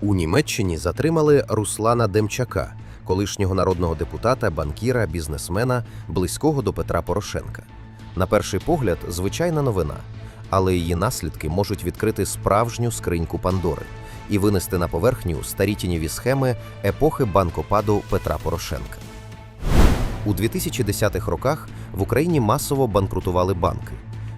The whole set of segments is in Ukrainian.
У Німеччині затримали Руслана Демчака, колишнього народного депутата, банкіра, бізнесмена, близького до Петра Порошенка. На перший погляд, звичайна новина, але її наслідки можуть відкрити справжню скриньку Пандори і винести на поверхню старі тіньові схеми епохи банкопаду Петра Порошенка. У 2010-х роках в Україні масово банкрутували банки.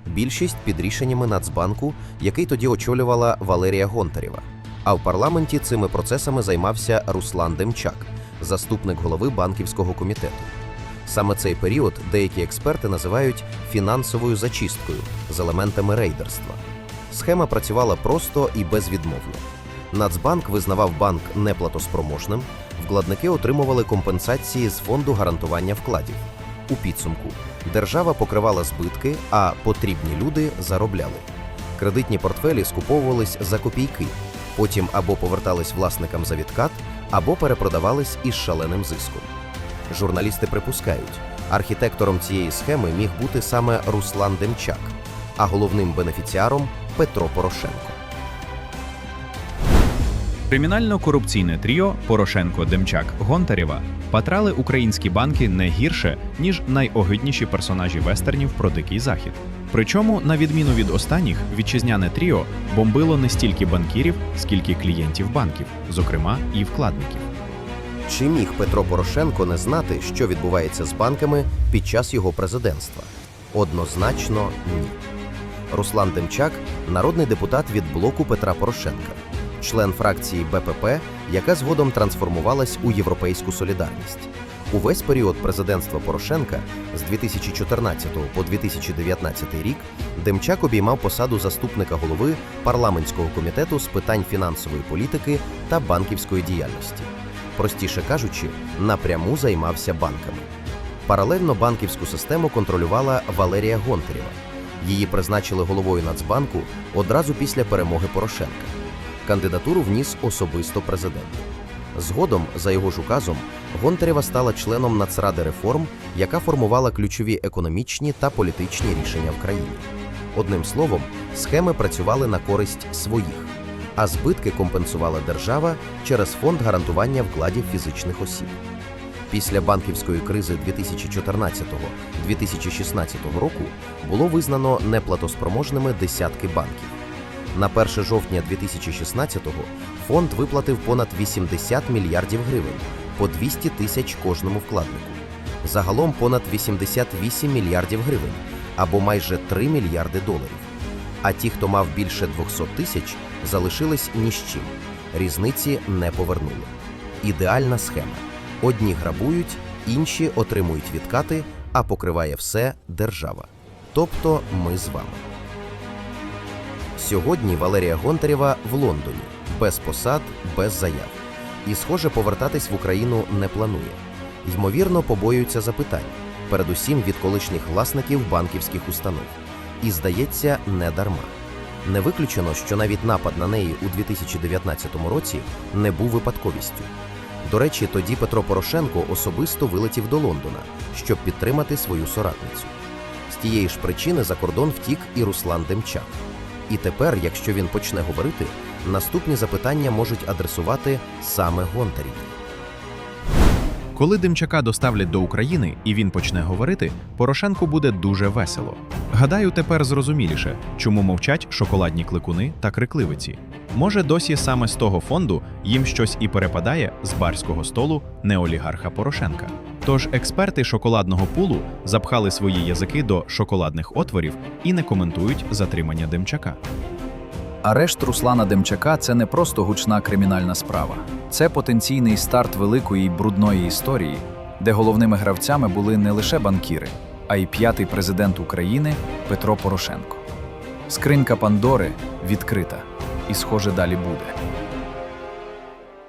Більшість під рішеннями Нацбанку, який тоді очолювала Валерія Гонтарєва. А в парламенті цими процесами займався Руслан Демчак, заступник голови банківського комітету. Саме цей період деякі експерти називають фінансовою зачисткою з елементами рейдерства. Схема працювала просто і безвідмовно. Нацбанк визнавав банк неплатоспроможним, вкладники отримували компенсації з фонду гарантування вкладів. У підсумку держава покривала збитки, а потрібні люди заробляли. Кредитні портфелі скуповувались за копійки, потім або повертались власникам за відкат, або перепродавались із шаленим зиском. Журналісти припускають, архітектором цієї схеми міг бути саме Руслан Демчак, а головним бенефіціаром Петро Порошенко. Кримінально-корупційне тріо Порошенко, Демчак, Гонтарєва патрали українські банки не гірше, ніж найогидніші персонажі вестернів про дикий захід. Причому, на відміну від останніх, вітчизняне тріо бомбило не стільки банкірів, скільки клієнтів банків, зокрема і вкладників. Чи міг Петро Порошенко не знати, що відбувається з банками під час його президентства? Однозначно ні. Руслан Демчак народний депутат від блоку Петра Порошенка, член фракції БПП, яка згодом трансформувалась у Європейську солідарність. Увесь період президентства Порошенка з 2014 по 2019 рік Демчак обіймав посаду заступника голови парламентського комітету з питань фінансової політики та банківської діяльності простіше кажучи, напряму займався банками. Паралельно банківську систему контролювала Валерія Гонтарєва. Її призначили головою Нацбанку одразу після перемоги Порошенка. Кандидатуру вніс особисто президент. Згодом, за його ж указом, Гонтарєва стала членом Нацради реформ, яка формувала ключові економічні та політичні рішення в країні. Одним словом, схеми працювали на користь своїх а збитки компенсувала держава через фонд гарантування вкладів фізичних осіб. Після банківської кризи 2014-2016 року було визнано неплатоспроможними десятки банків. На 1 жовтня 2016-го фонд виплатив понад 80 мільярдів гривень по 200 тисяч кожному вкладнику. Загалом понад 88 мільярдів гривень або майже 3 мільярди доларів. А ті, хто мав більше 200 тисяч, залишились ні з чим. Різниці не повернули. Ідеальна схема: одні грабують, інші отримують відкати, а покриває все держава. Тобто ми з вами. Сьогодні Валерія Гонтарєва в Лондоні, без посад, без заяв. І, схоже, повертатись в Україну не планує. Ймовірно, побоюється запитань, передусім від колишніх власників банківських установ. І, здається, не дарма. Не виключено, що навіть напад на неї у 2019 році не був випадковістю. До речі, тоді Петро Порошенко особисто вилетів до Лондона, щоб підтримати свою соратницю. З тієї ж причини за кордон втік і Руслан Демчак. І тепер, якщо він почне говорити, наступні запитання можуть адресувати саме Гонтарєві. Коли Демчака доставлять до України і він почне говорити, Порошенку буде дуже весело. Гадаю, тепер зрозуміліше, чому мовчать шоколадні кликуни та крикливиці. Може, досі саме з того фонду їм щось і перепадає з барського столу неолігарха Порошенка. Тож експерти шоколадного пулу запхали свої язики до шоколадних отворів і не коментують затримання Демчака. Арешт Руслана Демчака це не просто гучна кримінальна справа. Це потенційний старт великої брудної історії, де головними гравцями були не лише банкіри, а й п'ятий президент України Петро Порошенко. Скринька Пандори відкрита, і, схоже, далі буде.